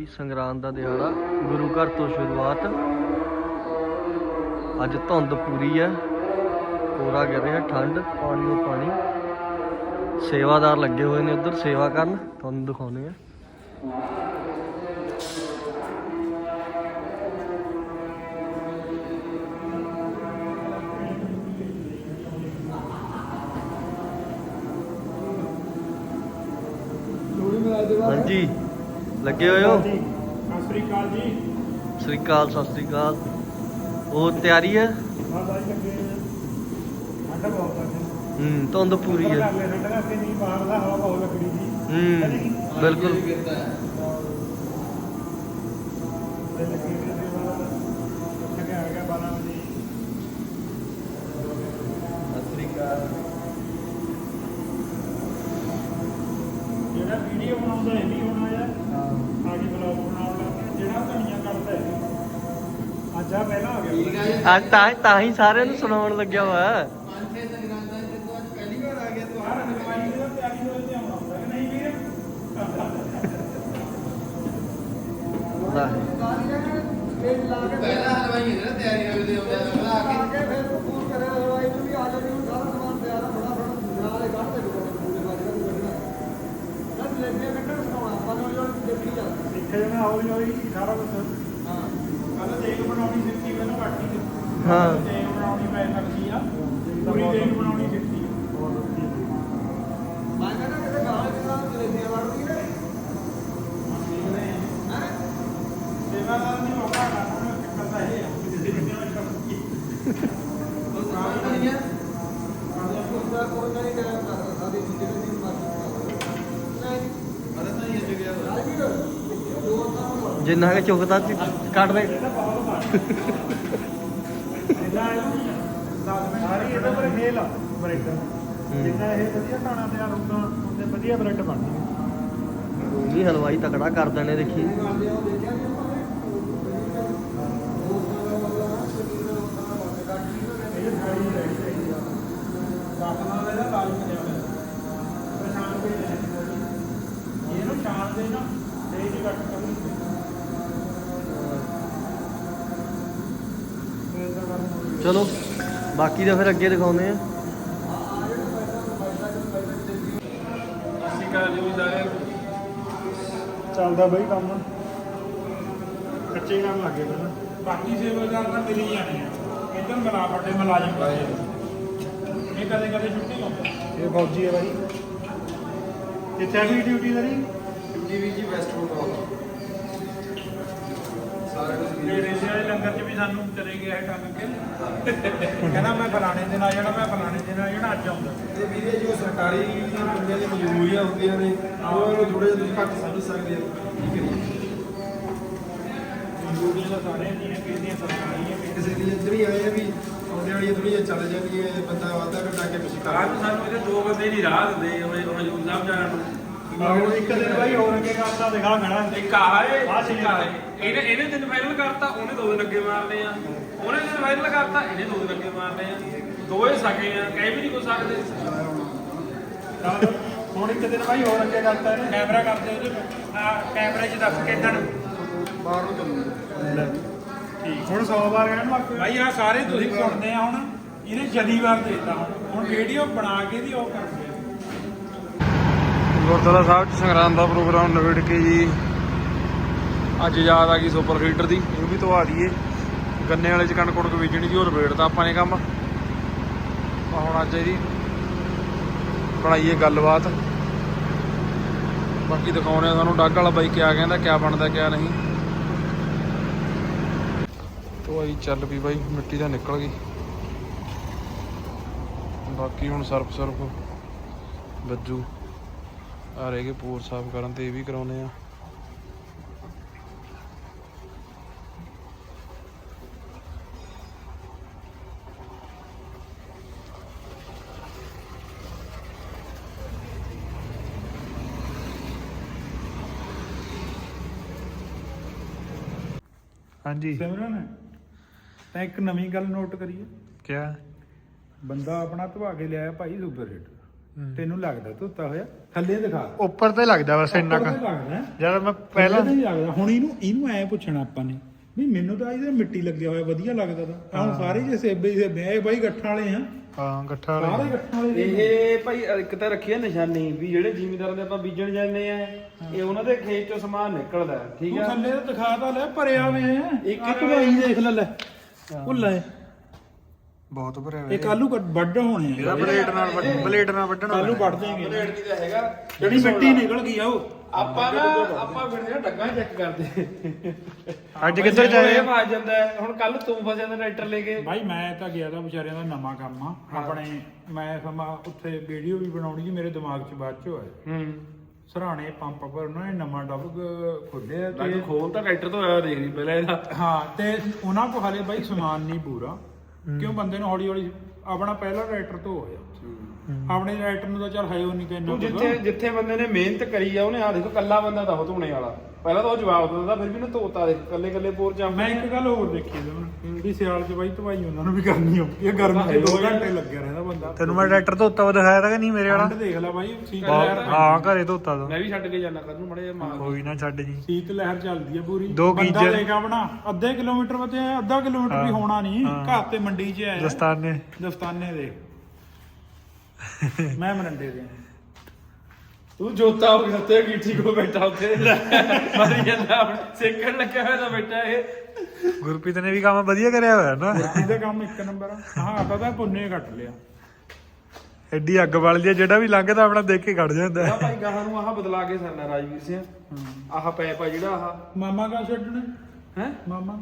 ਜੀ ਸੰਗਰਾਂਦ ਦਾ ਦਿਹਾੜਾ ਗੁਰੂ ਘਰ ਤੋਂ ਸ਼ੁਰੂਆਤ ਅੱਜ ਧੁੰਦ ਪੂਰੀ ਹੈ। ਕੋਰਾ ਗਿਰ ਰਿਹਾ ਠੰਡ, ਪਾਣੀ ਨੂੰ ਪਾਣੀ। ਸੇਵਾਦਾਰ ਲੱਗੇ ਹੋਏ ਨੇ ਉੱਧਰ, ਸੇਵਾ ਕਰਨ। ਤੁਹਾਨੂੰ ਦਿਖਾਉਣੇ ਆ। ਹਾਂਜੀ। ਲੱਗੇ ਹੋਏ ਹੋ? ਸਤਿ ਸ੍ਰੀ ਅਕਾਲ ਜੀ। ਸ੍ਰੀ ਅਕਾਲ ਸਤਿ ਸ੍ਰੀ ਅਕਾਲ। ਉਹ ਤਿਆਰੀ ਹੈ? ਹਾਂ ਬਾਈ ਲੱਗੇ ਠੰਡ ਬਹੁਤ ਹੈ ਹੂੰ ਧੁੰਦ ਪੂਰੀ ਹੈ। ਠੰਡ ਕਰਕੇ ਨਹੀਂ ਬਾਹਰ ਦਾ ਹਵਾ ਬਹੁਤ ਲੱਗਣੀ ਜੀ ਹੂੰ। ਬਿਲਕੁਲ ਆ ਪਹਿਲਾਂ ਆ ਗਿਆ। ਅੱਜ ਤਾਂ ਤਾਂ ਹੀ ਸਾਰਿਆਂ ਨੂੰ ਸੁਣਾਉਣ ਲੱਗਿਆ ਵਾ। ਬਾਹਰ ਰੰਗਵਾਈ ਦੀ ਤਿਆਰੀ ਹੋਈ ਤੇ ਆਉਣਾ ਹੁੰਦਾ ਕਿ ਨਹੀਂ ਵੀਰ ਪਹਿਲਾਂ ਹਲਵਾਈ ਨੇ ਨਾ ਤਿਆਰੀ ਹੋਈ ਤੇ ਆਉਂਦੇ ਆ ਲਾ ਕੇ ਇੱਥੇ ਜਣਾ ਹੌਲੀ ਹੌਲੀ ਸਾਰਾ ਕੁਝ ਕੱਲ ਦੇਗ ਬਣਾਉਣੀ ਸਿੱਖੀ ਮੈਨੂੰ ਘੱਟ ਹੀ ਹਾਂ। ਦੇਗ ਬਣਾਉਣੀ ਮੈਂ ਲੱਗੀ ਆ ਪੂਰੀ ਦੇਗ ਬਣਾਉਣੀ ਸਿੱਖੀ ਸੇਵਾਦਾਰ ਦੀ ਮੌਕਾ ਕਰਨਾ ਕਰਦਾ ਇਹ ਆ ਜਿੰਨੇ ਵਾਰ ਕਰਦੀ ਉਹ ਸਾਰਾ ਨਹੀਂ ਆ ਅਰੇ ਤਾਂ ਇਹ ਜਗਿਆ ਜਿੰਨਾ ਕਿ ਚੁੱਕਦਾ ਸੀ ਕੱਢ ਦੇ। ਸਾਰੀ ਇਹਦੇ ਪਰ ਖੇਲ ਆ ਬ੍ਰੈਡ ਜਿੰਨਾ ਇਹ ਵਧੀਆ ਖਾਣਾ ਤਿਆਰ ਹੁੰਦਾ ਉਹਨੇ ਵਧੀਆ ਬ੍ਰੈਡ ਬਣਦੀ ਨਹੀਂ ਹਲਵਾਈ ਤਕੜਾ ਕਰ ਦੇਣੇ ਦੇਖੀ। ਇਹ ਸਾਰੀ ਰਹਿ ਗਈ ਸਾਫਨਾ ਦਾ ਇਹਦਾ ਲਾਲ ਬਣਿਆ ਹੋਇਆ ਪਛਾਣ ਕੋਈ ਨਹੀਂ ਇਹਨੂੰ ਛਾਣ ਦੇ ਨਾ ਕਰਨੀ। ਚਲੋ ਬਾਕੀ ਦਾ ਫਿਰ ਅੱਗੇ ਦਿਖਾਉਂਦੇ ਆ। ਚੱਲਦਾ ਬਈ ਕੰਮ। ਕੱਚੇ ਕੰਮ ਲੱਗੇ ਪਹਿਲਾਂ ਬਾਕੀ ਸੇਵਾਦਾਰ ਤਾਂ ਮਿਲ ਜਾਣੇ ਆ। ਇਧਰ ਮਲਾ ਵੱਡੇ ਮੁਲਾਜ਼ਮ ਪਾਏ ਇਹ ਕਦੇ ਕਦੇ ਛੁੱਟੀ ਲਾਉਂਦਾ ਇਹ ਫੌਜੀ ਹੈ ਬਾਈ। ਕਿੱਥੇ ਆ ਗਈ ਡਿਊਟੀ ਤੇਰੀ ਡਿਊਟੀ ਵੀ ਜੀ ਵੈਸਟ ਫੁੱਟਬਾਲ ਸਾਰੇ ਸਾਨੂੰ ਚਲੇ ਗਿਆ ਹੈ ਕੰਮ ਕੇ। ਕਹਿੰਦਾ ਮੈਂ ਫਲਾਣੇ ਦਿਨ ਆ ਜਾਣਾ ਮੈਂ ਫਲਾਣੇ ਦਿਨ ਆ ਜਾਣਾ ਅੱਜ ਆਉਂਦਾ। ਤੇ ਵੀਰੇ ਜੋ ਸਰਕਾਰੀ ਬੰਦਿਆਂ ਦੀ ਮਜਬੂਰੀਆਂ ਹੁੰਦੀਆਂ ਨੇ ਉਹਨਾਂ ਨੂੰ ਥੋੜੇ ਜਿਹਾ ਘੱਟ ਸਮਝ ਸਕਦੇ ਹੋ। ਠੀਕ ਹੈ ਡਿਊਟੀਆਂ ਤਾਂ ਸਾਰੇ ਦੀਆਂ ਕਿਸੇ ਦੀਆਂ ਸਰਕਾਰੀ ਹੈ ਕਿਸੇ ਦੀ ਜਿਹੜੀ ਆਏ ਆ ਵੀ ਆਉਂਦੇ ਵਾਲੀਆਂ ਥੋੜ੍ਹੀਆਂ ਚੱਲ ਜਾਂਦੀਆਂ ਇਹ ਬੰਦਾ ਵਾਧਾ ਘਟਾ ਕੇ ਪਿੱਛੇ ਕਰ ਸਾਨੂੰ ਇਹਦੇ ਦੋ ਬੰਦੇ ਦੀ ਰਾਹ ਦਿੰਦੇ ਹੋਏ ਹਜੂਰ ਸਾਹਿਬ ਜਾਣ ਨੂੰ। ਆਹੋ ਇੱਕ ਦਿਨ ਬਾਈ ਹੋਰ ਅੱਗੇ ਕਰਤਾ ਦਿਖਾ ਖੜਾ। ਇੱਕ ਆਹ ਏ ਆਹ ਸੀ ਇੱਕ ਆਹ ਏ। ਇਹਨੇ ਇਹਨੇ ਦਿਨ ਫਾਈਨਲ ਕਰਤਾ ਉਹਨੇ ਦੋ ਦਿਨ ਅੱਗੇ ਮਾਰਨੇ ਆ। ਉਹਨੇ ਦਿਨ ਫਾਈਨਲ ਕਰਤਾ ਇਹਨੇ ਦੋ ਦਿਨ ਅੱਗੇ ਮਾਰਨੇ ਆ। ਦੋਏ ਸਕੇ ਆ ਕਹਿ ਵੀ ਨਹੀਂ ਕੋ ਸਕਦੇ। ਚੱਲ, ਹੁਣ ਇੱਕ ਦਿਨ ਬਾਈ ਹੋਰ ਅੱਗੇ ਕਰਤਾ ਇਹਨੇ। ਕੈਮਰਾ ਕਰਦੇ ਉਹਦੇ ਆ ਕੈਮਰੇ 'ਚ ਦੱਸ ਕਿੱਦਣ ਬਾਹਰ ਨੂੰ ਚੱਲੂਗਾ ਠੀਕ। ਹੁਣ 100 ਵਾਰ ਕਹਿਣ ਲੱਗ ਪਏ ਬਾਈ ਆ ਸਾਰੇ ਤੁਸੀਂ ਸੁਣਦੇ ਆ ਹੁਣ। ਇਹਨੇ ਜਦੀ ਵਾਰ ਦੇਤਾ। ਹੁਣ ਵੀਡੀਓ ਬਣਾ ਕੇ ਦੀ ਉਹ ਕਰਦੇ ਆ ਗੁਰਦੁਆਰਾ ਸਾਹਿਬ ਚ ਸੰਗਰਾਂਦ ਦਾ ਪ੍ਰੋਗਰਾਮ ਨਿਬੜ ਕੇ ਜੀ। ਅੱਜ ਯਾਦ ਆ ਗਈ ਸੁਪਰ ਹੀਟਰ ਦੀ, ਇਹ ਵੀ ਧਵਾ ਦਈਏ। ਗੰਨੇ ਵਾਲੇ ਚ ਕਣਕ ਕੁੜਕ ਬੀਜਣੀ ਸੀ ਉਹ ਨਿਬੇੜਤਾ ਆਪਾਂ ਨੇ ਕੰਮ। ਆ ਹੁਣ ਅੱਜ ਇਹਦੀ ਬਣਾਈਏ ਗੱਲਬਾਤ। ਬਾਕੀ ਦਿਖਾਉਣੇ ਆ ਤੁਹਾਨੂੰ ਡੱਗ ਵਾਲਾ ਬਾਈ ਕਿਆ ਕਹਿੰਦਾ, ਕਿਆ ਬਣਦਾ, ਕਿਆ ਨਹੀਂ। ਧਵਾਈ ਚੱਲ ਪਈ ਬਾਈ, ਮਿੱਟੀ ਤਾਂ ਨਿਕਲ ਗਈ। ਬਾਕੀ ਹੁਣ ਸਰਫ ਸਰਫ ਬੱਜੂ। ਆ ਰਹਿ ਗਏ ਪੂਰ ਸਾਫ਼ ਕਰਨ ਤੇ ਇਹ ਵੀ ਕਰਾਉਨੇ ਆ। ਹਾਂਜੀ। ਸਿਮਰਨ ਤਾਂ ਇੱਕ ਨਵੀਂ ਗੱਲ ਨੋਟ ਕਰੀਏ ਕਿਆ? ਬੰਦਾ ਆਪਣਾ ਧਵਾ ਕੇ ਲਿਆਇਆ ਭਾਈ ਸੁਪਰ ਹਿੱਟ। ਤੈਨੂੰ ਲੱਗਦਾ ਧੋਤਾ ਹੋਇਆ? ਥੱਲੇ ਦਿਖਾ। ਉੱਪਰ ਤੇ ਲੱਗਦਾ ਬਸ ਇੰਨਾ ਉੱਪਰ ਕੁ। ਤੇ ਲੱਗਦਾ। ਹੈ। ਜਦ ਮੈਂ ਪਹਿਲਾਂ ਪਹਿਲਾਂ ਨਹੀਂ ਲੱਗਦਾ। ਹੁਣ ਇਹਨੂੰ ਇਹਨੂੰ ਐ ਪੁੱਛਣਾ ਆਪਾਂ ਨੇ ਵੀ ਮੈਨੂੰ ਤਾਂ ਇਹਦੇ ਮਿੱਟੀ ਲੱਗਿਆ ਹੋਇਆ ਵਧੀਆ ਲੱਗਦਾ ਤਾਂ। ਹੁਣ ਸਾਰੇ ਜੇ ਸੇਬੇ ਹੀ ਸੇਬੇ ਆ ਇਹ ਬਾਈ ਗੱਠਾਂ ਵਾਲੇ ਆ। ਹਾਂ ਗੱਠਾ ਸਾਰੇ ਵਾਲੇ ਗੱਠਾਂ ਵਾਲੇ ਨੇ। ਇਹ ਭਾਈ ਇੱਕ ਤਾਂ ਰੱਖੀ ਆ ਨਿਸ਼ਾਨੀ ਵੀ ਜਿਹੜੇ ਜ਼ਿਮੀਦਾਰਾਂ ਦੇ ਆਪਾਂ ਬੀਜਣ ਜਾਂਦੇ ਆ ਇਹ ਉਹਨਾਂ ਦੇ ਖੇਤ ਚੋਂ ਸਮਾਨ ਨਿਕਲਦਾ ਹੈ, ਠੀਕ ਤੂੰ ਆ? ਥੱਲੇ ਤਾਂ ਦਿਖਾ ਤਾਂ ਲੈ ਭਰਿਆ ਵੇ ਇੱਕ ਇੱਕ ਢਵਾਈ ਦੇਖ ਲੈ ਲੈ। ਉਹ ਲੈ। ਬਹੁਤ ਭਰਿਆ ਇਹ ਕੱਲੂ ਵੱਡ ਹੋਣੇ ਆ ਇਹਦਾ ਬਲੇਡ ਨਾਲ ਵੱਢ- ਬਲੇਡ ਨਾਲ ਵੱਢਣਾ ਕੱਲੂ ਵੱਢ ਦੇਂਗੇ ਬਲੇਡ ਦੀ ਹੈਗਾ। ਜਿਹੜੀ ਮਿੱਟੀ ਨਿਕਲ ਗਈ ਆ ਉਹ। ਆਪਾਂ ਨਾ ਆਪਾਂ ਫਿਰ ਡੱਗਾ ਚੈੱਕ ਕਰਦੇ। ਅੱਜ ਕਿੱਧਰ ਜਾਏ? ਇਹ ਫਸ ਜਾਂਦਾ ਹੈ। ਹੁਣ ਕੱਲ ਤੂੰ ਫਸ ਜਾਂਦਾ ਟਰੈਕਟਰ ਲੈ ਕੇ। ਭਾਈ ਮੈਂ ਤਾਂ ਗਿਆ ਤਾਂ ਵਿਚਾਰਿਆਂ ਦਾ ਨਵਾਂ ਕੰਮ ਆ। ਆਪਣੇ ਮੈਂ ਸਮਾਂ ਉੱਥੇ ਵੀਡੀਓ ਵੀ ਬਣਾਉਣੀ ਸੀ ਮੇਰੇ ਦਿਮਾਗ 'ਚ ਬਾਅਦ 'ਚ ਹੋਇਆ। ਹੂੰ। ਸਰਾਣੇ ਪੰਪ ਪਰ ਉਹਨਾਂ ਨੇ ਨਵਾਂ ਡੱਬ ਖੋਲਿਆ ਲੱਗ ਤੇ ਖੋਲ ਤਾਂ ਟਰੈਕਟਰ ਤੋਂ ਆਇਆ ਦੇਖ ਲਈ ਪਹਿਲਾਂ ਇਹਦਾ। ਹਾਂ ਤੇ ਉਹਨਾਂ ਕੋ ਹਲੇ ਬਾਈ ਸਮਾਨ ਨਹੀਂ ਪੂਰਾ। ਕਿਉਂ ਬੰਦੇ ਨੂੰ ਹੌਲੀ ਹੌਲੀ ਆਪਣਾ ਪਹਿਲਾ ਟਰੈਕਟਰ ਤੋਂ ਹੋਇਆ ਆਪਣੇ ਟਰੈਕਟਰ ਨੂੰ ਤਾਂ ਚੱਲ ਹੈ ਉਹ ਨਹੀਂ ਤੂੰ ਜਿੱਥੇ ਜਿੱਥੇ ਬੰਦੇ ਨੇ ਮਿਹਨਤ ਕਰੀ ਆ ਉਹਨੇ ਆ ਦੇਖੋ ਕੱਲਾ ਬੰਦਾ ਤਾਂ ਉਹ ਧੋਣੇ ਵਾਲਾ। ਪਹਿਲਾਂ ਤਾਂ ਉਹ ਜਵਾਬ ਦਿੰਦਾ ਫਿਰ ਵੀ ਉਹਨੇ ਧੋਤਾ ਦੇਖ ਕੱਲੇ ਕੱਲੇ ਪੋਰ ਚ ਮੈਂ ਇੱਕ ਗੱਲ ਹੋਰ ਦੇਖੀ ਉਹਨੂੰ ਵੀ ਸਿਆਲ 'ਚ ਬਾਈ ਧਵਾਈ ਉਹਨਾਂ ਨੂੰ ਵੀ ਕਰਨੀ ਆਉਂਦੀ ਹੈ ਗਰਮੀ 'ਚ 2 ਘੰਟੇ ਲੱਗਿਆ ਰਹਿੰਦਾ ਬੰਦਾ। ਤੈਨੂੰ ਮੈਂ ਟਰੈਕਟਰ ਧੋਤਾ ਵਾ ਦਿਖਾਇਆ ਤਾਂ ਕਿ ਨਹੀਂ ਮੇਰੇ ਵਾਲਾ? ਠੰਡ ਦੇਖ ਲੈ ਬਾਈ ਸੀਤ ਲਹਿਰ ਹਾਂ ਘਰੇ ਧੋਤਾ ਤਾਂ ਮੈਂ ਵੀ ਛੱਡ ਕੇ ਜਾਣਾ ਕੱਲ ਨੂੰ ਮੜੇ ਮਾਰ। ਕੋਈ ਨਾ ਛੱਡ ਜੀ। ਸੀਤ ਲਹਿਰ ਚੱਲਦੀ ਹੈ ਪੂਰੀ। ਦੋ ਬੰਦਾ ਗੀਜ਼ਰ। ਲੈ ਕੇ ਆਪਣਾ ਅੱਧੇ ਕਿਲੋਮੀਟਰ ਬਤੇ ਅੱਧਾ ਕਿਲੋਮੀਟਰ ਵੀ ਹੋਣਾ ਨਹੀਂ। ਘਰ ਤੇ ਮੰਡੀ 'ਚ ਆਇਆ। ਦਸਤਾਨੇ। ਦਸਤਾਨੇ ਦੇ। ਮੈਂ ਮਰੰਡੇ ਦੇ। ਤੂੰ ਜੋਤਾ ਹੋ ਗਿਆ ਤੇ ਗੀਠੀ ਕੋ ਬੈਠਾ ਉੱਥੇ? ਮਰੀ ਜਾਂਦਾ ਹੁਣ ਸੇਕਣ ਲੱਗਿਆ ਹੋਇਆ ਤਾਂ ਬੈਠਾ ਇਹ। ਗੁਰਪ੍ਰੀਤ ਨੇ ਵੀ ਕੰਮ ਵਧੀਆ ਕਰਿਆ ਹੋਇਆ ਨਾ। ਇਹਦਾ ਕੰਮ ਇੱਕ ਨੰਬਰ ਆ। ਹਾਂ ਆਪਾਂ ਤਾਂ ਪੁੰਨੇ ਕੱਟ ਲਿਆ। ਐਡੀ ਅੱਗ ਬਲ ਦੀ ਜਿਹੜਾ ਵੀ ਲੰਘਦਾ ਆਪਣਾ ਦੇਖ ਕੇ ਖੜ ਜਾਂਦਾ। ਆ ਭਾਈ ਗਾਹਾਂ ਨੂੰ ਆਹ ਬਦਲਾ ਕੇ ਸਰਨਾ ਰਾਜਵੀਰ ਸਿੰਘ। ਆਹ ਪੈਪ ਆ ਜਿਹੜਾ ਆਹ। ਮਾਮਾ ਕਾ ਛੱਡਣੇ? ਹੈ? ਮਾਮਾ।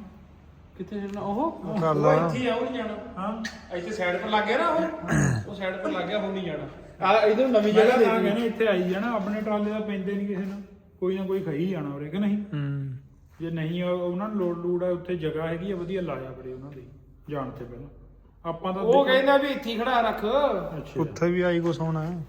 ਕਿੱਥੇ ਛੱਡਣਾ? ਉਹ? ਕਰ ਉਹ ਲਾ ਇੱਥੇ ਹੀ ਆ ਉਹ ਨਹੀਂ ਜਾਣਾ। ਹਾਂ। ਇੱਥੇ ਸਾਈਡ ਪਰ ਲੱਗ ਗਿਆ ਨਾ ਉਹ? ਉਹ ਸਾਈਡ ਪਰ ਲੱਗ ਗਿਆ ਹੁਣ ਨਹੀਂ ਜਾਣਾ। ਆ ਇਧਰ ਨਵੀਂ ਜਗ੍ਹਾ ਦੇ ਕਹਿੰਦੇ ਇੱਥੇ ਆਈ ਜਾਣਾ ਆਪਣੇ ਟਰਾਲੇ ਦਾ ਪੈਂਦੇ ਨਹੀਂ ਕਿਸੇ ਨਾਲ ਕੋਈ ਨਾ ਕੋਈ ਖਾਈ ਜਾਣਾ ਉਰੇ ਕਿ ਨਹੀਂ? ਹੂੰ। ਜੇ ਨਹੀਂ ਉਹ- ਉਹਨਾਂ ਨੂੰ ਲੋੜ ਲੋੜ ਆ ਉੱਥੇ ਜਗ੍ਹਾ ਹੈਗੀ ਆ ਵਧੀਆ ਲਾਇਆ ਬੜੇ ਉਹਨਾਂ ਦੀ ਜਾਣ ਤੇ ਪਹਿਲਾਂ। ਆਪਾਂ ਤਾਂ ਉਹ ਕਹਿੰਦਾ ਵੀ ਇੱਥੇ ਹੀ ਖੜਾ ਰੱਖ। ਅੱਛਾ। ਉੱਥੇ ਵੀ ਆਈ ਕੁਛ ਹੋਣਾ।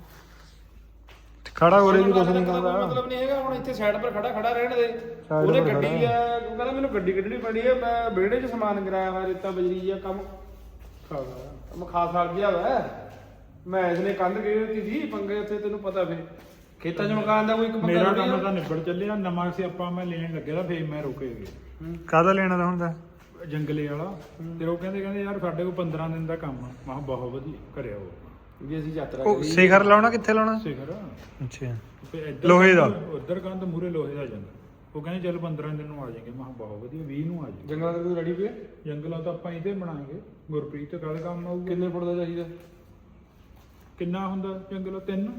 ਖੜਾ ਹੋ ਰਿਹਾ ਵੀ ਕੁਛ ਨਹੀਂ ਮਤਲਬ ਕਰਦਾ ਮਤਲਬ ਨਹੀਂ ਹੈਗਾ ਹੁਣ ਇੱਥੇ ਸਾਈਡ ਪਰ ਖੜਾ ਖੜਾ ਰਹਿਣ ਦੇ। Side ਉਹਨੇ ਪਰ ਗੱਡੀ ਖੜਾ। ਆ ਉਹ ਕਹਿੰਦਾ ਮੈਨੂੰ ਗੱਡੀ ਕੱਢਣੀ ਪੈਣੀ ਹੈ ਮੈਂ ਵਿਹੜੇ 'ਚ ਸਮਾਨ ਕਰਾਇਆ ਹੋਇਆ ਰੇਤਾ ਬਜਰੀ ਜਿਹਾ ਕੰਮ। ਖਾਸ ਖਾ ਗਿਆ ਵਾ। ਮੈਂ ਇਸਨੇ ਕੰਧ ਗਈ ਹੋਈ ਸੀ ਪੰਗੇ ਉੱਥੇ ਤੈਨੂੰ ਪਤਾ ਫੇ ਖੇਤਾਂ 'ਚ ਮਕਾਨ ਦਾ ਕੋਈ ਇੱਕ ਮੇਰਾ ਬੰਦਾ ਕੰਮ ਤਾਂ ਨਿਬੜ ਚੱਲਿਆ ਨਵਾਂ ਸੀ ਆਪਾਂ ਮੈਂ ਲੈਣ ਲੱਗਿਆ ਤਾਂ ਫੇਰ ਮੈਂ ਰੁਕੇ ਗਏ। ਕਾਹਦਾ ਲੈਣਾ ਤਾਂ ਹੁੰਦਾ? ਜੰਗਲੇ ਵਾਲਾ। ਤੇ ਉਹ ਕਹਿੰਦੇ ਕਹਿੰਦੇ ਯਾਰ ਸਾਡੇ ਕੋਲ 15 ਦਿਨ ਦਾ ਕੰਮ ਆ। ਮੈਂ ਕਿਹਾ ਬਹੁਤ ਵਧੀਆ ਕਰਿਆ ਉਹ। ਵੀ ਅਸੀਂ ਯਾਤਰਾ ਉਹ ਕਰੀ ਸਿਖਰ ਲਾਉਣਾ ਕਿੱਥੇ ਲਾਉਣਾ? ਸਿਖਰ? ਅੱਛਾ। ਤੇ ਇੱਧਰ ਲੋਹੇ ਦਾ? ਉਧਰ ਕੰਧ ਮੂਰੇ ਲੋਹੇ ਦਾ ਜਾਂਦਾ। ਉਹ ਕਹਿੰਦੇ ਚੱਲ 15 ਦਿਨ ਨੂੰ ਆ ਜਾਏਗੇ। ਮੈਂ ਕਿਹਾ ਬਹੁਤ ਵਧੀਆ 20 ਨੂੰ ਆ ਜਾਏਗੇ ਜੰਗਲਾਂ ਦੇ ਰੈਡੀ ਪਿਆ ਜੰਗਲਾਂ ਤਾਂ ਆਪਾਂ ਇਹਦੇ ਬਣਾਵਾਂਗੇ ਗੁਰਪ੍ਰੀਤ ਕਦ ਕੰਮ ਆਊਗਾ। ਕਿੰਨੇ ਫੁੱਟ ਦਾ ਚਾਹੀਦਾ? ਕਿੰਨਾ ਹੁੰਦਾ ਜੰਗਲ? ਤਿੰਨ?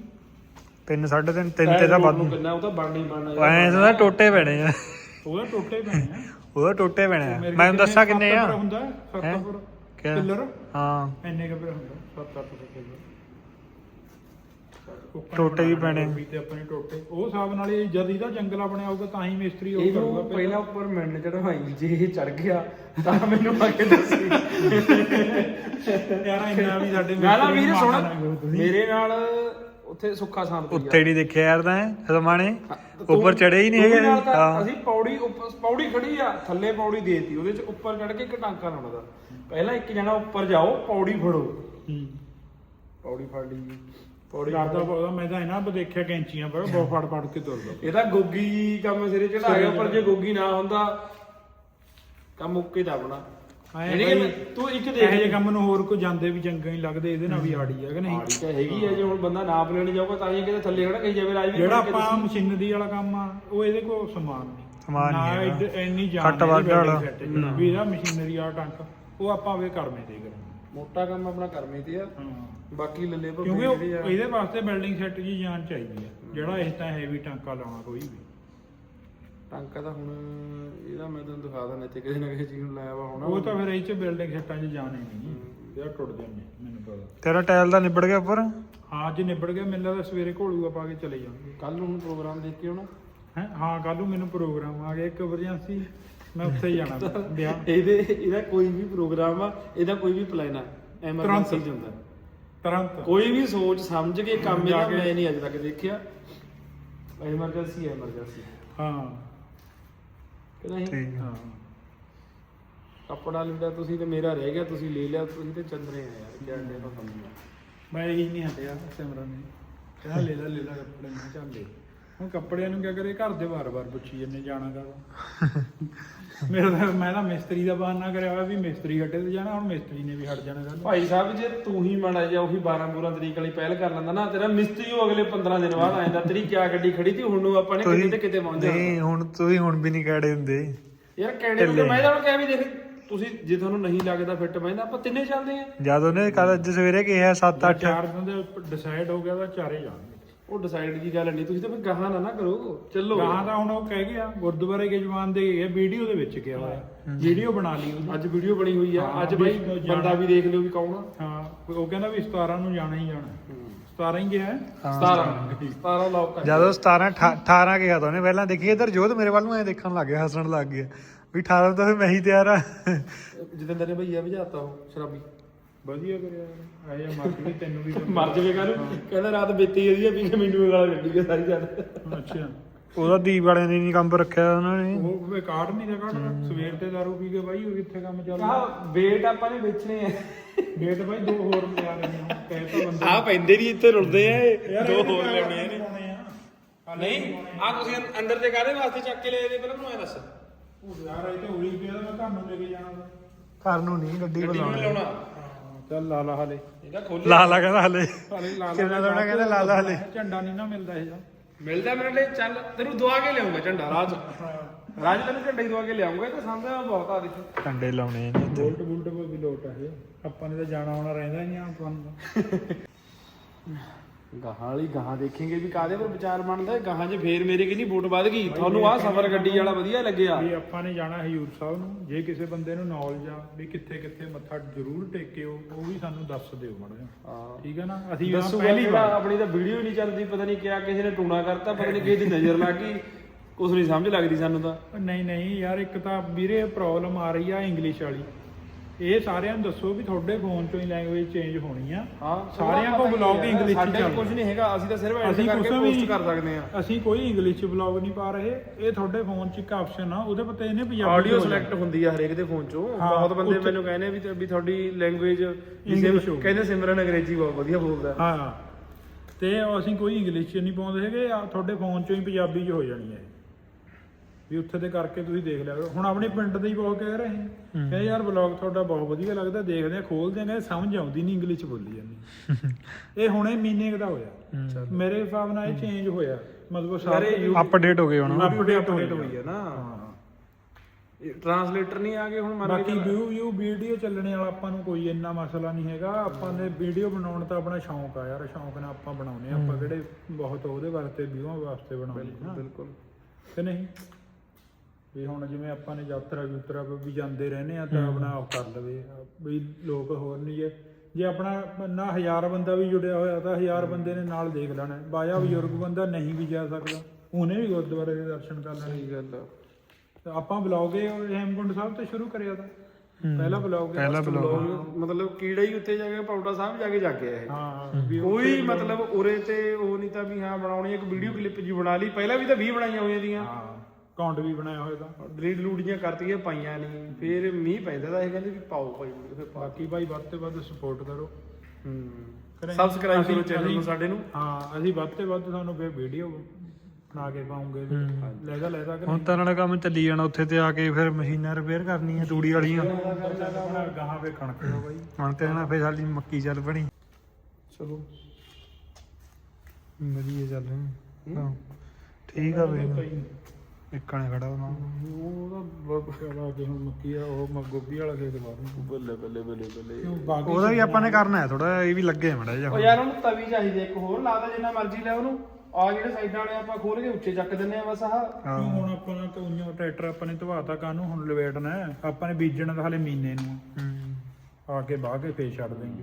ਤਿੰਨ ਸਾਢੇ ਤਿੰਨ ਤਿੰਨ ਤੇ ਤਾਂ ਵੱਧ ਨੂੰ ਕਿੰਨਾ ਉਹ ਤਾਂ ਬਣਨਾ ਹੀ ਬਣਨਾ ਐਂ ਤਾਂ ਟੋਟੇ ਪੈਣੇ ਆ। ਉਹਦਾ ਟੋਟੇ ਪੈਣੇ ਆ। ਉਹਦਾ ਟੋਟੇ ਪੈਣੇ ਆ। ਮੇਰੇ ਮੈਂ ਕਿੰਨੇ ਦੱਸਾਂ ਕਿੰਨੇ ਆ? ਸੱਤ ਫੁੱਟ ਹੁੰਦਾ? 7 ਹੈਂ? ਫੁੱਟ ਕਿਆ? ਪਿੱਲਰ? ਹਾਂ। ਇੰਨੇ ਕਬਰ ਹੁੰਦਾ 7 8 ਫੁੱਟ ਪਿੱਲਰ। ਟੋਟੇ ਵੀ ਪੈਣੇ। ਵੀ ਤੇ ਆਪਣੇ ਟੋਟੇ। ਉਹ ਹਿਸਾਬ ਨਾਲ ਹੀ ਜਦ ਇਹਦਾ ਜੰਗਲ ਆਪਣੇ ਆਊਗਾ ਤਾਂ ਹੀ ਮਿਸਤਰੀ ਉਹ ਕਰੂਗਾ। ਇਹਨੂੰ ਪਹਿਲਾਂ ਉੱਪਰ ਮਿੰਨ ਚੜਵਾਈ ਜੇ ਇਹ ਚੜ ਗਿਆ ਤਾਂ ਮੈਨੂੰ ਆ ਕੇ ਦੱਸੀ। ਯਾਰ ਇੰਨਾ ਵੀ ਸਾਡੇ ਮੈਂ ਨਾ ਮਿਸਤਰੀ ਵੀਰ ਨੂੰ ਸੁਣ ਮਾਰਨਾ। ਮੇਰੇ ਨਾਲ ਉੱਥੇ ਸੁੱਖਾ ਸ਼ਾਂਤ ਉੱਤੇ ਨਹੀਂ ਦੇਖਿਆ ਯਾਰ ਤਾਂ ਰਮਾਣੇ। ਉੱਪਰ ਚੜੇ ਹੀ ਨਹੀਂ ਹੈਗੇ। ਹਾਂ। ਅਸੀਂ ਪੌੜੀ ਉੱਪਰ ਪੌੜੀ ਖੜੀ ਆ ਥੱਲੇ ਪੌੜੀ ਦੇਤੀ ਉਹਦੇ ਚ ਉੱਪਰ ਚੜ ਕੇ ਇੱਕ ਟਾਂਕਾ ਲਾਉਣਾ ਦਾ। ਪਹਿਲਾਂ ਇੱਕ ਜਣਾ ਉੱਪਰ ਜਾਓ ਪੌੜੀ ਫੜੋ। ਹੂੰ। ਪੌੜੀ ਫੜ ਲਈ। ਪੌੜੀ ਕਰਦਾ ਬਹੁਤਾ ਮੈਂ ਤਾਂ ਇਹਨਾਂ ਪਰ ਦੇਖਿਆ ਕੈਂਚੀਆਂ ਪਰ ਬਹੁਤ ਫੜ ਫੜ ਕੇ ਤੁਰਦਾ ਇਹਦਾ ਗੋਗੀ ਕੰਮ ਸਿਰੇ ਚੜਾ ਗਿਆ ਪਰ ਜੇ ਗੋਗੀ ਨਾ ਹੁੰਦਾ ਕੰਮ ਓਕੇ ਦਾ ਯਾਨੀ ਕਿ ਮੈਂ- ਤੂੰ ਇੱਕ ਇਹੋ ਦੇਖ ਜਿਹੇ ਕੰਮ ਨੂੰ ਹੋਰ ਕੋਈ ਜਾਂਦੇ ਵੀ ਚੰਗਾ ਨਹੀਂ ਲੱਗਦੇ ਇਹਦੇ ਨਾਲ ਵੀ ਆੜੀ ਆ ਕਿ ਨਹੀਂ? ਆੜੀ ਤਾਂ ਹੈਗੀ ਆ ਜੇ ਹੁਣ ਬੰਦਾ ਨਾਪ ਲੈਣ ਜਾਊਗਾ ਤਾਂ ਹੀ ਕਿਤੇ ਥੱਲੇ ਖੜਾ ਕਹੀ ਜਾਵੇ ਰਾਜ ਵੀ ਜਿਹੜਾ ਆਪਾਂ। ਮਸ਼ੀਨਰੀ ਵਾਲਾ ਕੰਮ ਆ ਉਹ ਇਹਦੇ ਕੋਲ ਸਮਾਨ ਨਹੀਂ। ਸਮਾਨ ਨਹੀਂ ਨਾ ਹੈਗਾ। ਇੰਨੀ ਜਾਨ ਕੱਟ ਇਹਦੀ ਵੱਢ ਵਾਲਾ। ਵੀ ਇਹਦਾ ਮਸ਼ੀਨਰੀ ਵਾਲਾ ਟੰਕ ਉਹ ਆਪਾਂ ਵੇ ਕਰਮੇ ਤੇ ਕਰਾਂਗੇ ਮੋਟਾ ਕੰਮ ਆਪਣਾ ਕਰਮੇ ਤੇ ਆ। ਹਾਂ। ਬਾਕੀ ਲੱਲੇ ਭੱਬੇ ਕਿਉਂਕਿ ਉਹ- ਜਿਹੜੇ ਆ। ਇਹਦੇ ਵਾਸਤੇ ਬਿਲਡਿੰਗ ਸੈੱਟ ਦੀ ਜਾਨ ਚਾਹੀਦੀ ਆ। ਜਿਹੜਾ ਇਸ ਤਾਂ ਹੈਵੀ ਟਾਂਕਾ ਲਾਉਣਾ ਕੋਈ ਵੀ। ਟਾਂਕਾ ਤਾਂ ਹੁਣ ਇਹਦਾ ਮੈਂ ਤੁਹਾਨੂੰ ਦਿਖਾ ਦਿੰਦਾ ਇੱਥੇ ਕਿਸੇ ਨਾ ਕਿਸੇ ਚੀਜ਼ ਨੂੰ ਲਾਇਆ ਵਾ ਹੋਣਾ। ਉਹ ਤਾਂ ਫਿਰ ਇਹ ਚ ਬਿਲਡਿੰਗ ਸੈੱਟਾਂ 'ਚ ਜਾਣ ਹੀ। ਨਹੀਂ ਇਹਦਾ ਟੁੱਟ ਜਾਂਦੇ ਮੈਨੂੰ ਪਤਾ। ਤੇਰਾ ਟਾਇਲ ਦਾ ਨਿਬੜ ਗਿਆ ਉੱਪਰ? ਹਾਂ ਅੱਜ ਨਿਬੜ ਗਿਆ ਮੈਨੂੰ ਲੱਗਦਾ ਸਵੇਰੇ ਘੋਲੂਗਾ ਪਾ ਕੇ ਚਲੇ ਜਾਣਗੇ ਕੱਲ ਨੂੰ ਹੁਣ ਪ੍ਰੋਗਰਾਮ ਦੇਖ ਕੇ ਆਉਣਾ। ਹੈ? ਹਾਂ ਕੱਲ ਨੂੰ ਮੈਨੂੰ ਪ੍ਰੋਗਰਾਮ ਆ ਗਿਆ ਇੱਕ ਐਮਰਜੈਂਸੀ ਮੈਂ ਉੱਥੇ ਹੀ ਜਾਣਾ ਵਿਆਹ। ਇਹਦੇ ਇਹਦਾ ਕੋਈ ਵੀ ਪ੍ਰੋਗਰਾਮ ਆ ਇਹਦਾ ਕੋਈ ਵੀ ਪਲਾਨ ਆ ਐਮਰਜੈਂਸੀ ਹੁੰਦਾ। ਤੁਰੰਤ। ਕੋਈ ਵੀ ਸੋਚ ਸਮਝ ਕੇ ਕੰਮ ਇਹਦਾ ਮੈਂ ਨਹੀਂ ਅੱਜ ਤੱਕ ਦੇਖਿਆ। ਐਮਰਜੈਂਸੀ ਹੈ ਐਮਰਜੈਂਸੀ ਹਾਂ। ਕਿ ਨਹੀਂ। ਹਾਂ। ਕੱਪੜਾ ਲੀੜਾ ਤੁਸੀਂ ਤੇ ਮੇਰਾ ਰਹਿ ਗਿਆ ਤੁਸੀਂ ਲੈ ਲਿਆ ਤੁਸੀਂ ਤੇ ਚੰਦਰੇ ਆ ਯਾਰ ਕਿਆ ਦੇ ਤਾਂ ਸਮਝਿਆ ਮੈਂ ਇਹੀ ਨਹੀਂ ਹਟਿਆ ਸਿਮਰਨ ਨੇ ਕਹਿੰਦਾ ਲੈ ਲੈ ਲੈ ਲੈ ਕੱਪੜੇ ਮੈਂ ਚੱਲ ਲੈ। ਹੁਣ ਕੱਪੜਿਆਂ ਨੂੰ ਕਿਆ ਕਰੇ? ਘਰ ਦੇ ਵਾਰ-ਵਾਰ ਪੁੱਛੀ ਜੰਨੇ ਜਾਣਾ ਕਦੋਂ ਮੇਰਾ ਤਾਂ ਮੈਂ ਤਾਂ ਮਿਸਤਰੀ ਦਾ ਬਹਾਨਾ ਕਰਿਆ ਹੋਇਆ ਵੀ ਮਿਸਤਰੀ ਹਟੇ ਤੇ ਜਾਣਾ ਹੁਣ ਮਿਸਤਰੀ ਨੇ ਵੀ ਹਟ ਜਾਣਾ ਕੱਲ ਭਾਈ ਸਾਹਿਬ ਜੇ ਤੂੰ ਹੀ ਮਾੜਾ ਜਿਹਾ ਉਹੀ 12 ਬੂਰਾ ਤਰੀਕ ਵਾਲੀ ਪਹਿਲ ਕਰ ਲੈਂਦਾ ਨਾ ਤੇਰਾ ਮਿਸਤਰੀ ਉਹ ਅਗਲੇ 15 ਦਿਨ ਬਾਅਦ ਆ ਜਾਂਦਾ ਤੇਰੀ ਕਿਆ ਗੱਡੀ ਖੜੀ ਤੀ ਹੁਣ ਨੂੰ ਆਪਾਂ ਨੇ ਕਿਤੇ ਤੇ ਕਿਤੇ ਪਹੁੰਚ ਜਾਣਾ। ਨਹੀਂ ਹੁਣ ਤੁਸੀਂ ਹੁਣ ਵੀ ਨਹੀਂ ਕਿਹੜੇ ਹੁੰਦੇ। ਯਾਰ ਕਹਿਣੇ ਨੂੰ ਕਿ ਮੈਂ ਤਾਂ ਕਹਿ ਵੀ ਦੇਖ ਤੁਸੀਂ ਜੇ ਤੁਹਾਨੂੰ ਨਹੀਂ ਲੱਗਦਾ ਫਿੱਟ ਬੈਂਦਾ ਆਪਾਂ ਤਿੰਨੇ ਚੱਲਦੇ ਆ ਜਦ ਉਹਨੇ ਕੱਲ ਅੱਜ ਸਵੇਰੇ ਕਿਹਾ 7-8 ਚਾਰ ਦਿਨ ਦੇ ਡਿਸਾਈਡ ਹੋ ਗਿਆ ਤਾਂ ਚਾਰੇ ਜਾਣਗੇ। ਉਹ ਡਿਸਾਈਡ ਦੀ ਗੱਲ ਨਹੀਂ ਤੁਸੀਂ ਤਾਂ ਫਿਰ ਗਾਹਾਂ ਨਾ ਨਾ ਕਰੋ ਚੱਲੋ। ਗਾਹਾਂ ਤਾਂ ਹੁਣ ਉਹ ਕਹਿ ਗਿਆ ਗੁਰਦੁਆਰੇ ਕੇ ਜਵਾਨ ਦੇ ਗਏ ਵੀਡੀਓ ਦੇ ਵਿੱਚ ਕਿਹਾ ਹੋਇਆ। ਵੀਡੀਓ ਬਣਾ ਲਈ ਉਹਦੀ ਅੱਜ ਵੀਡੀਓ ਬਣੀ ਹੋਈ ਆ ਹਾਂ, ਅੱਜ ਬਈ ਵੀ ਜਾਣਾ। ਬੰਦਾ ਵੀ ਦੇਖ ਲਿਓ ਵੀ ਕੌਣ ਆ। ਹਾਂ ਉਹ ਕਹਿੰਦਾ ਵੀ 17 ਨੂੰ ਜਾਣਾ ਹੀ ਜਾਣਾ। 17 ਹੀ ਗਿਆ। ਹੈ। 17 17 ਲੋਕ ਕਰ ਜਦੋਂ 17 18 ਕਿਹਾ ਤਾਂ ਉਹਨੇ ਪਹਿਲਾਂ ਦੇਖੀ ਇਧਰ ਜੋਤ ਮੇਰੇ ਵੱਲ ਨੂੰ ਐ ਦੇਖਣ ਲੱਗ ਗਿਆ ਹੱਸਣ ਲੱਗ ਗਿਆ। ਵੀ 18 ਤਾਂ ਫਿਰ ਮੈਂ ਹੀ ਤਿਆਰ ਆ। ਜਿੱਦਾਂ ਨੇ ਭਈਆ ਭਜਾਤਾ ਉਹ ਸ਼ਰਾਬੀ। ਵਧੀਆ ਕਰਿਆ ਆਇਆ ਜਾਂ ਮਰ ਵੀ ਤੈਨੂੰ ਵੀ ਮਰ ਜਵੇ ਕਰ ਕਹਿੰਦਾ ਰਾਤ ਬੀਤੀ ਗਈ ਆ ਵੀ ਕਿ ਮੈਨੂੰ ਗਾਲ ਕੱਢੀ ਗਈ ਸਾਰੀ ਰਾਤ। ਅੱਛਾ। ਉਹਦਾ ਦੀਪ ਵਾਲਿਆਂ ਨੇ ਨਹੀਂ ਕੰਮ ਰੱਖਿਆ ਉਹਨਾਂ ਨੇ। ਉਹ ਵੇ ਕਾਰਡ ਨਹੀਂ ਦਾ ਕਾਰਡ ਸਵੇਰ ਤੇ ਦਾਰੂ ਪੀ ਕੇ ਬਾਈ ਉਹ ਕਿੱਥੇ ਕੰਮ ਚੱਲਦਾ ਆਹ ਵੇਟ ਆਪਾਂ ਨੇ ਵੇਚਣੇ ਆ। ਡੇਟ ਬਾਈ ਦੋ ਹੋਰ ਲਿਆ ਰਹੇ ਨੇ ਕਹਿਤਾ ਬੰਦੇ ਆ ਪੈਂਦੇ ਨਹੀਂ ਇੱਥੇ ਰੁਲਦੇ ਆ ਇਹ। ਯਾਰ ਦੋ ਹੋਰ ਲੈਣੇ ਆ। ਨਹੀਂ ਆ। ਤੁਸੀਂ ਅੰ- ਅੰਦਰ ਦੇ ਕਾਦੇ ਵਾਸਤੇ ਚੱਕ ਕੇ ਲੈ ਇਹਦੇ ਪਹਿਲਾਂ ਮੈਨੂੰ ਐ ਦੱਸ। ਉਹ ਯਾਰ ਇਹ ਤੇ ਉਲੀ ਪਿਆ ਤਾਂ ਮੈਂ ਘਰ ਨੂੰ ਲੈ ਕੇ ਜਾਣਾ ਤਾ। ਘਰ ਨੂੰ ਨਹੀਂ ਗੱਡੀ ਗੱਡੀ ਨੂੰ ਲਾਉਣਾ। ਹਾਂ, ਚੱਲ ਲਾ ਲਾ ਹਲੇ। ਇਹਦਾ ਖੋਲ ਲਾ ਲਾ ਕਹਿੰਦਾ ਹਲੇ। ਹਲੇ ਲਾ ਲਾ ਕਿੰਨਾ ਸੋਹਣਾ ਕਹਿੰਦਾ ਲਾ ਲਾ ਹਲੇ। ਝੰਡਾ ਨਹੀਂ ਨਾ ਮਿਲਦਾ ਇਹ ਮਿਲਦਾ ਮੇਰੇ ਲਈ ਚੱਲ ਤੈਨੂੰ ਦਵਾ ਕੇ ਲਿਆਉਂਗਾ ਝੰਡਾ ਰਾਜ। ਰਾਜ ਤੈਨੂੰ ਝੰਡਾ ਹੀ ਦਵਾ ਕੇ ਲਿਆਉਂਗਾ ਇਹ ਤਾਂ ਸਾਹਮਣੇ ਬਹੁਤ ਆ ਦੇਖੀ। ਕੰਡੇ ਲਾਉਣੇ ਨੇ ਇੱਥੇ। ਬੋਲਟ ਬੁਲਟ ਵੀ ਲੋਟ ਆ ਇਹ। ਆਪਾਂ ਨੇ ਤਾਂ ਜਾਣਾ ਆਉਣਾ ਰਹਿੰਦਾ ਹੀ ਆ ਆਪਾਂ ਨੂੰ। ਗਾਹਾਂ ਵਾਲੀ ਗਾਹਾਂ ਦੇਖेंगे ਵੀ ਕਾਦੇ ਪਰ ਵਿਚਾਰ ਬਣਦਾ ਹੈ। ਗਾਹਾਂ 'ਚ ਫੇਰ ਮੇਰੇ ਕਿ ਨਹੀਂ ਵੋਟ ਵੱਧ ਗਈ। ਤੁਹਾਨੂੰ ਆਹ ਸਫਰ ਗੱਡੀ ਵਾਲਾ ਵਧੀਆ ਲੱਗਿਆ। ਵੀ ਆਪਾਂ ਨੇ ਜਾਣਾ ਹਜੂਰ ਸਾਹਿਬ ਨੂੰ। ਜੇ ਕਿਸੇ ਬੰਦੇ ਨੂੰ ਨੌਲੇਜ ਆ ਵੀ ਕਿੱਥੇ ਕਿੱਥੇ ਮੱਥਾ ਜ਼ਰੂਰ ਟੇਕਿਓ ਉਹ ਵੀ ਸਾਨੂੰ ਦੱਸ ਦਿਓ ਮਾੜਾ ਠੀਕ ਹੈ ਨਾ? ਅਸੀਂ ਆਹ ਪਹਿਲੀ ਵਾਰ। ਆਪਣੀ ਤਾਂ ਵੀਡੀਓ ਹੀ ਨਹੀਂ ਚੱਲਦੀ ਪਤਾ ਨਹੀਂ ਕਿਆ ਕਿਸੇ ਨੇ ਟੂਣਾ ਕਰਤਾ ਪਤਾ ਨਹੀਂ ਕਿਸੇ ਦੀ ਨਜ਼ਰ ਲੱਗ ਗਈ। ਕੁਛ ਨਹੀਂ ਸਮਝ ਲੱਗਦੀ ਸਾਨੂੰ ਤਾਂ। ਨਹੀਂ ਨਹੀਂ ਯਾਰ ਇੱਕ ਤਾਂ ਵੀਰੇ ਪ੍ਰੋਬਲਮ ਆ ਰਹੀ ਆ ਇੰਗਲਿਸ਼ ਵਾਲੀ। ਇਹ ਸਾਰਿਆਂ ਨੂੰ ਦੱਸੋ ਵੀ ਤੁਹਾਡੇ ਫੋਨ ਚੋਂ ਹੀ ਲੈਂਗੁਏਜ ਚੇਂਜ ਹੋਣੀ ਆ। ਹਾਂ ਸਾਰਿਆਂ ਕੋਲ ਬਲੌਗ ਇੰਗਲਿਸ਼ ਚ ਸਾਡੇ ਕੁਝ ਨਹੀਂ ਹੈਗਾ ਅਸੀਂ ਤਾਂ ਸਿਰਫ ਐਡ ਕਰਕੇ ਪੋਸਟ ਕਰ ਸਕਦੇ ਆ। ਅਸੀਂ ਕੋਈ ਇੰਗਲਿਸ਼ ਚ ਬਲੌਗ ਨਹੀਂ ਪਾ ਰਹੇ ਇਹ ਤੁਹਾਡੇ ਫੋਨ 'ਚ ਇੱਕ ਆਪਸ਼ਨ ਆ ਉਹਦੇ ਪਤੇ ਇਹਨੇ ਪੰਜਾਬੀ ਆਡੀਓ ਸਿਲੈਕਟ ਹੁੰਦੀ ਆ ਹਰੇਕ ਦੇ ਫੋਨ ਚੋਂ। ਬਹੁਤ ਬੰਦੇ ਮੈਨੂੰ ਕਹਿੰਦੇ ਵੀ ਵੀ ਤੁਹਾਡੀ ਲੈਂਗੁਏਜ। ਕਹਿੰਦੇ ਸਿਮਰਨ ਅੰਗਰੇਜ਼ੀ ਬਹੁਤ ਵਧੀਆ ਬੋਲਦਾ। ਹਾਂ ਤੇ ਅਸੀਂ ਕੋਈ ਇੰਗਲਿਸ਼ ਚ ਨਹੀਂ ਪਾਉਂਦੇ ਹੈਗੇ ਆ ਤੁਹਾਡੇ ਫੋਨ ਚੋਂ ਹੀ ਪੰਜਾਬੀ ਚ ਹੋ ਜਾਣੀ ਹੈ। ਵੀ ਉੱਥੇ ਦੇ ਕਰਕੇ ਤੁਸੀਂ ਦੇਖ ਲਿਆ ਕਰੋ। ਹੁਣ ਆਪਣੇ ਪਿੰਡ ਦੇ ਹੀ ਬਹੁਤ ਕਹਿ ਰਹੇ ਹੈ। ਕਹਿੰਦੇ ਯਾਰ ਬਲੌਗ ਤੁਹਾਡਾ ਬਹੁਤ ਵਧੀਆ ਲੱਗਦਾ ਦੇਖਦੇ ਆ ਖੋਲਦੇ ਆ ਕਹਿੰਦੇ ਸਮਝ ਆਉਂਦੀ ਨਹੀਂ ਇੰਗਲਿਸ਼ ਬੋਲੀ ਜਾਂਦੀ। ਇਹ ਹੁਣੇ ਮੀਨਿੰਗ ਦਾ ਹੋਇਆ। ਮੇਰੇ ਹਿਸਾਬ ਨਾਲ ਇਹ ਚੇਂਜ ਹੋਇਆ। ਮਤਲਬ ਸਾਰੇ ਅਪਡੇਟ ਹੋ ਗਏ ਹੁਣ। ਅਪਡੇਟ ਅਪਡੇਟ ਹੋਈ ਹੈ। ਨਾ ਟਰਾਂਸਲੇਟਰ ਨਹੀਂ ਆ ਗਏ ਹੁਣ ਮੰਨ ਬਾਕੀ ਵਿਊ ਵਿਊ ਵੀਡੀਓ ਚੱਲਣੇ ਵਾਲਾ ਆਪਾਂ ਨੂੰ ਕੋਈ ਇੰਨਾ ਮਸਲਾ ਨਹੀਂ ਹੈਗਾ। ਆਪਾਂ ਨੇ ਵੀਡੀਓ ਬਣਾਉਣ ਤਾਂ ਆਪਣਾ ਸ਼ੌਂਕ ਆ ਯਾਰ। ਸ਼ੌਂਕ ਨਾਲ ਆਪਾਂ ਬਣਾਉਨੇ ਆ। ਆਪਾਂ ਕਿਹੜੇ ਬਹੁਤ ਉਹਦੇ ਵਾਸਤੇ ਵਿਊਆਂ ਵਾਸਤੇ ਬਣਾਉਣੇ ਨਾ ਬਿਲਕੁਲ। ਕਿ ਨਹੀਂ? ਵੀ ਹੁਣ ਜਿਵੇਂ ਆਪਾਂ ਨੇ ਯਾਤਰਾ ਯੂਤਰਾ ਵੀ ਜਾਂਦੇ ਰਹਿੰਦੇ ਆ ਤਾਂ ਆਪਣਾ ਉਹ ਕਰ ਲਵੇ ਵੀ ਲੋਕ ਹੋਰ ਨਹੀਂ ਜੇ। ਜੇ ਆਪਣਾ ਨਾ ਹਜ਼ਾਰ ਬੰਦਾ ਵੀ ਜੁੜਿਆ ਹੋਇਆ ਤਾਂ ਹਜ਼ਾਰ ਬੰਦੇ ਨੇ ਨਾਲ ਦੇਖ ਲੈਣਾ। ਬਾਇਆ ਬਜ਼ੁਰਗ ਬੰਦਾ ਨਹੀਂ ਵੀ ਜਾ ਸਕਦਾ। ਉਹਨੇ ਵੀ ਗੁਰਦੁਆਰੇ ਦੇ ਦਰਸ਼ਨ ਕਰ ਲੈਣੇ। ਸਹੀ ਗੱਲ ਆ। ਤਾਂ ਆਪਾਂ ਬਲੌਗ ਇਹ ਹੇਮਕੁੰਡ ਸਾਹਿਬ ਤੋਂ ਸ਼ੁਰੂ ਕਰਿਆ ਤਾਂ। ਪਹਿਲਾ ਬਲੌਗ ਪਹਿਲਾ ਬਲੌਗ ਮਤਲਬ ਕੀੜਾ ਹੀ ਉੱਥੇ ਜਾ ਕੇ ਪਾਉਟਾ ਸਾਹਿਬ ਜਾ ਕੇ ਜਾ ਕੇ ਆਏ ਹਾਂ। ਕੋਈ ਮਤਲਬ ਉਰੇ ਤੇ ਉਹ ਨਹੀਂ ਤਾਂ ਵੀ ਹਾਂ ਬਣਾਉਣੀ ਇੱਕ ਵੀਡੀਓ ਕਲਿੱਪ ਜੀ ਬਣਾ ਲਈ। ਪਹਿਲਾਂ ਵੀ ਤਾਂ 20 ਬਣਾਈਆਂ ਹੋਈਆਂ ਦੀਆਂ। ਅਕਾਊਂਟ ਵੀ ਬਣਾਇਆ ਹੋਇਆ ਤਾਂ। ਡਿਲੀਟ ਲੂਡੀਆਂ ਕਰਤੀਆਂ ਪਾਈਆਂ ਨਹੀਂ। ਫਿਰ ਮੀਂਹ ਪੈਂਦਾ ਤਾਂ ਇਹ ਕਹਿੰਦੇ ਵੀ ਪਾਓ ਭਾਈ video, ਫਿਰ ਪਾ ਬਾਕੀ ਭਾਈ ਵੱਧ ਤੋਂ ਵੱਧ ਸਪੋਰਟ ਕਰੋ। ਹੂੰ। ਕਰਾਂਗੇ। ਸਬਸਕ੍ਰਾਈਬ ਕਰੋ ਅਸੀਂ- ਚੈਨਲ ਨੂੰ ਅਸੀਂ- ਸਾਡੇ ਨੂੰ। ਹਾਂ ਅਸੀਂ ਵੱਧ ਤੋਂ ਵੱਧ ਤੁਹਾਨੂੰ ਫਿਰ ਵੀਡੀਓ ਬਣਾ ਕੇ ਪਾਉਂਗੇ। ਲੈਦਾ ਲੈਦਾ ਕਿ ਹੁਣ ਤਾਂ ਨਾਲੇ ਕੰਮ ਚੱਲੀ ਜਾਣਾ ਉੱਥੇ ਤੇ ਆ ਕੇ ਫਿਰ ਮਸ਼ੀਨਾਂ ਰਿਪੇਅਰ ਕਰਨੀਆਂ ਤੂੜੀ ਵਾਲੀਆਂ। ਆਪਣਾ ਗਾਹਾਂ ਵੇ ਕਣਕ ਹੋ ਬਾਈ। ਹੁਣ ਤੇ ਨਾ ਫਿਰ ਸਾਡੀ ਮੱਕੀ ਚੱਲ ਪਣੀ ਚਲੋ। ਵਧੀਆ ਚੱਲ ਰਹੀ। ਹਾਂ। ਠੀਕ ਆ ਵੇ ਇੱਕਣੇ ਖੜਾ ਉਹਨਾਂ ਉਹਦਾ ਚਲਾ ਕੇ ਹੁਣ ਮੱਕੀ ਆ ਉਹ ਮ- ਗੋਭੀ ਵਾਲਾ ਖੇਤ ਬਾਹਰ ਬੱਲੇ ਬੱਲੇ ਬੱਲੇ ਬੱਲੇ। ਬਾਕੀ ਉਹਦਾ ਵੀ ਆਪਾਂ ਨੇ ਕਰਨਾ ਹੈ ਥੋੜਾ ਇਹ ਵੀ ਲੱਗੇ ਮੜਾ ਜਾ ਉਹ ਯਾਰ ਉਹਨੂੰ ਤਵੀ ਚਾਹੀਦੀ ਇੱਕ ਹੋਰ ਲਾ ਦੇ ਜਿੰਨਾ ਮਰਜ਼ੀ ਲੈ ਉਹਨੂੰ। ਆ ਜਿਹੜੇ ਸਾਈਡਾਂ ਵਾਲੇ ਆਪਾਂ ਖੋਲ ਕੇ ਉੱਚੇ ਚੱਕ ਦਿੰਨੇ ਆ ਬਸ ਆਹ। ਹੁਣ ਆਪਾਂ ਨੇ ਕਉਈਆਂ ਟਰੈਕਟਰ ਆਪਾਂ ਨੇ ਧਵਾਤਾ ਕਾਨੂੰ ਹੁਣ ਲਵੇਟਣਾ ਹੈ। ਆਪਾਂ ਨੇ ਬੀਜਣਾ ਤਾਂ ਹਲੇ ਮਹੀਨੇ ਨੂੰ ਆ। ਆ ਕੇ ਬਾਹ ਕੇ ਫੇਰ ਛੱਡ ਦੇਂਗੇ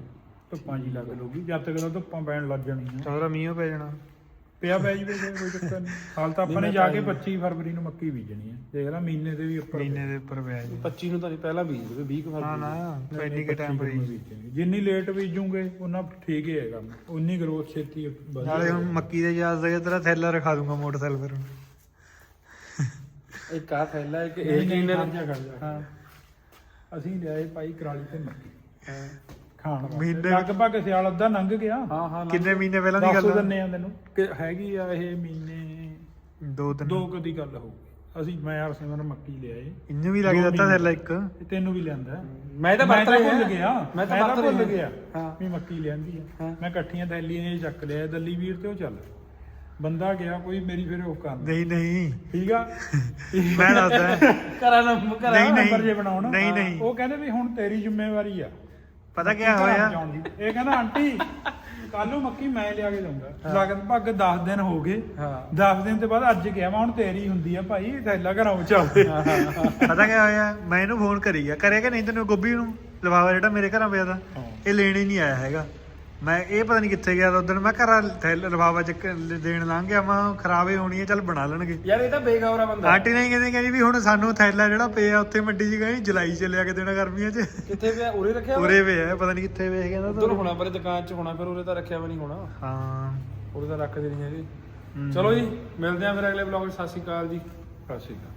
ਧੁੱਪਾਂ ਜੀ ਲੱਗ ਲੂਗੀ ਜਦ ਤੱਕ ਤਾਂ ਧੁੱਪਾਂ ਪੈਣ ਲੱਗ ਜਾਣੀਆਂ। ਸਾਰਾ ਮੀਂਹ ਪੈ ਜਾਣਾ। ਪਿਆ ਪੈ ਜਵੇ ਕੋਈ ਚੱਕਰ ਨਹੀਂ। ਹਾਲ ਤਾਂ ਆਪਾਂ ਨੇ ਜਾ ਕੇ 25 ਫਰਵਰੀ ਨੂੰ ਮੱਕੀ ਬੀਜਣੀ ਹੈ। ਦੇਖ ਲੈ ਮਹੀਨੇ ਦੇ ਵੀ ਉੱਪਰ ਮਹੀਨੇ ਦੇ ਉੱਪਰ ਪਿਆ ਜੀ 25 ਨੂੰ ਤਾਂ ਨਹੀਂ ਪਹਿਲਾਂ ਬੀਜ ਦੇਵੇ 20 ਕੁ ਨਾ ਫਰਵਰੀ ਨਾ। ਪਹਿਲੀ ਕੇ ਟਾਈਮ ਪਰ ਹੀ। ਜਿੰਨੀ ਲੇਟ ਬੀਜੂਗੇ ਉਹਨਾਂ ਠੀਕ ਹੀ ਹੈਗਾ ਉਨੀ ਗਰੋਥ ਛੇਤੀ ਵਧੇਗੀ। ਨਾਲੇ ਹੁਣ ਮੱਕੀ ਦੇ ਜਾਸ ਦੇ ਤੇਰਾ ਥੈਲਾ ਰਖਾ ਦੂੰਗਾ ਮੋਟਰਸਾਈਕਲ ਪਰ ਇੱਕ ਆ ਫੈਲਾ ਇੱਕ ਇਹ ਕਿੰਨੇ ਜਾ, ਖੜ ਜਾ। ਅਸੀਂ ਲਿਆਏ ਭਾਈ ਕਰਾਲੀ ਤੇ ਮੱਕੀ। ਖਾਣ। ਮਹੀਨੇ- ਲਗਭਗ ਸਿਆਲ ਅੱਧਾ ਲੰਘ ਗਿਆ। ਹਾਂ ਹਾਂ ਕਿੰਨੇ ਮਹੀਨੇ ਪਹਿਲਾਂ ਦੀ ਦੱਸ ਗੱਲ ਆ? ਦਿੰਨੇ ਆ ਤੈਨੂੰ। ਕਿ ਹੈਗੀ ਆ ਇਹ ਮਹੀਨੇ ਦੋ ਦਿਨ। ਦੋ ਕੁ ਦੀ ਗੱਲ ਹੋਊਗੀ। ਅਸੀਂ ਮੈਂ ਯਾਰ ਸਿਮਰਨ ਮੱਕੀ ਲਿਆਏ ਇੰਜ ਵੀ ਲੱਗ ਜਾਂਦਾ। ਥੱਲੇ ਇੱਕ? ਤੇ ਤੈਨੂੰ ਵੀ ਲਿਆਂਦਾ। ਮੈਂ ਤਾਂ ਵਰਤ ਰਿਹਾ। ਭੁੱਲ ਗਿਆ। ਮੈਂ ਤਾਂ ਵਰਤ ਭੁੱਲ। ਗਿਆ ਹਾਂ। ਵੀ ਮੱਕੀ ਲਿਆਂਦੀ ਆ। ਹਾਂ। ਮੈਂ ਇਕੱਠੀਆਂ ਥੈਲੀਆਂ ਇਹ ਚੱਕ ਲਿਆ। ਦੱਲੀ ਵੀਰ ਤੇ ਉਹ ਚੱਲ। ਬੰਦਾ ਗਿਆ ਕੋਈ ਮੇਰੀ ਫਿਰ ਉਹ ਕਰ ਨਹੀਂ ਨਹੀਂ। ਠੀਕ ਆ? ਮੈਂ ਦੱਸਦਾ। ਕਰਾਂ ਨਾ ਕਰਾਂ। ਨੰਬਰ ਜੇ ਬਣਾਉਣ। ਨਹੀਂ, ਨਹੀਂ। ਉਹ ਕਹਿੰਦੇ ਵੀ ਹੁਣ ਤੇਰੀ ਜ਼ਿੰਮੇਵਾਰੀ ਆ। ਪਤਾ ਕੀ ਹੋਇਆ। ਇਹ ਕਹਿੰਦਾ ਆਂਟੀ ਕੱਲ ਨੂੰ ਮੱਕੀ ਮੈਂ ਲਿਆ ਕੇ ਦਊਂਗਾ। ਲਗਭਗ 10 ਦਿਨ ਹੋ ਗਏ। ਹਾਂ। 10 ਦਿਨ ਤੋਂ ਬਾਅਦ ਅੱਜ ਗਿਆ ਮੈਂ ਹੁਣ ਤੇਰੀ ਹੁੰਦੀ ਆ ਭਾਈ ਥੈਲਾ ਘਰਾਂ ਚੱਲਦੇ ਪਤਾ ਕੀ ਹੋਇਆ? ਮੈਂ ਇਹਨੂੰ ਫੋਨ ਕਰੀ ਗਿਆ ਕਰਿਆ ਕਿ ਨਹੀਂ ਤੈਨੂੰ? ਗੋਭੀ ਨੂੰ ਲਵਾਵਾ ਜਿਹੜਾ ਮੇਰੇ ਘਰਾਂ ਪਿਆ ਦਾ। ਇਹ ਲੈਣ ਹੀ ਨਹੀਂ ਆਇਆ ਹੈਗਾ। ਮੈਂ ਇਹ ਪਤਾ ਨਹੀਂ ਕਿੱਥੇ ਗਿਆ ਉਦੋਂ ਮੈਂ ਘਰਾਂ ਥੈਲ ਲਵਾਵਾ ਦੇਣ ਲੰਘ ਗਿਆ ਮੈਂ ਖਰਾਬੇ ਹੋਣੀ ਹੈ ਚੱਲ ਬਣਾ ਲੈਣਗੇ। ਯਾਰ ਇਹ ਤਾਂ ਬੇਗੌਰਾ ਬੰਦਾ। ਆਂਟੀ ਨੇ ਕਹਿੰਦੇ ਕਹਿੰਦੀ ਵੀ ਹੁਣ ਸਾਨੂੰ ਥੈਲਾ ਜਿਹੜਾ ਪਿਆ ਉੱਥੇ ਮੰਡੀ 'ਚ ਗਏ ਜੁਲਾਈ ਚ ਲਿਆ ਕੇ ਦੇਣਾ ਗਰਮੀਆਂ 'ਚ। ਕਿੱਥੇ ਪਿਆ? ਉਰੇ ਰੱਖਿਆ ਵਾ? ਉਰੇ ਪਿਆ ਪਤਾ ਨਹੀਂ ਕਿੱਥੇ ਵੇਖ ਕਹਿੰਦਾ ਉੱਧਰ ਹੋਣਾ ਪਰ ਦੁਕਾਨ 'ਚ ਹੋਣਾ ਫਿਰ ਉਰੇ ਤਾਂ ਰੱਖਿਆ ਵੀ ਨਹੀਂ ਹੋਣਾ। ਹਾਂ। ਉਰੇ ਤਾਂ ਰੱਖਦੇ ਨਹੀਂ ਹੈਗੇ। ਚਲੋ ਜੀ ਮਿਲਦੇ ਆਂ ਫਿਰ ਅਗਲੇ ਵਲੌਗ 'ਚ ਸਤਿ ਸ਼੍ਰੀ ਅਕਾਲ ਜੀ। ਸਤਿ ਸ਼੍ਰੀ ਅਕਾਲ।